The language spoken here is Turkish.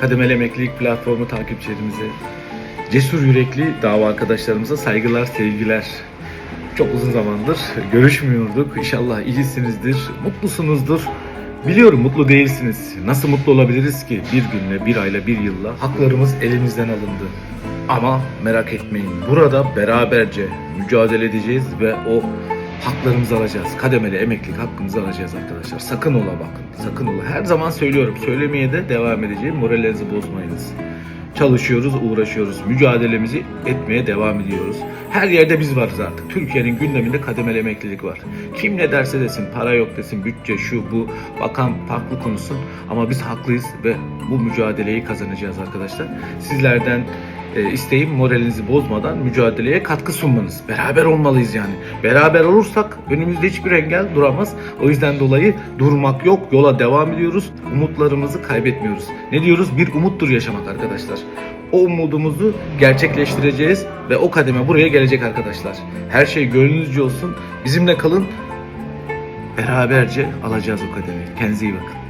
Kademeli Emeklilik Platformu takipçilerimize, cesur yürekli dava arkadaşlarımıza saygılar, sevgiler. Çok uzun zamandır görüşmüyorduk. İnşallah iyisinizdir, mutlusunuzdur. Biliyorum mutlu değilsiniz. Nasıl mutlu olabiliriz ki bir günle, bir ayla, bir yılla haklarımız elimizden alındı. Ama merak etmeyin burada beraberce mücadele edeceğiz ve o haklarımızı alacağız. Kademeli emeklilik hakkımızı alacağız arkadaşlar. Sakın ola bakın. Sakın ola. Her zaman söylüyorum. Söylemeye de devam edeceğim. Morallerinizi bozmayınız. Çalışıyoruz, uğraşıyoruz. Mücadelemizi etmeye devam ediyoruz. Her yerde biz varız artık. Türkiye'nin gündeminde kademeli emeklilik var. Kim ne derse desin, para yok desin, bütçe şu bu, bakan farklı konusun. Ama biz haklıyız ve bu mücadeleyi kazanacağız arkadaşlar. Sizlerden e, isteğim moralinizi bozmadan mücadeleye katkı sunmanız. Beraber olmalıyız yani. Beraber olursak önümüzde hiçbir engel duramaz. O yüzden dolayı durmak yok. Yola devam ediyoruz. Umutlarımızı kaybetmiyoruz. Ne diyoruz? Bir umuttur yaşamak arkadaşlar. O umudumuzu gerçekleştireceğiz ve o kademe buraya gelecek arkadaşlar. Her şey gönlünüzce olsun. Bizimle kalın. Beraberce alacağız o kademeyi. Kendinize iyi bakın.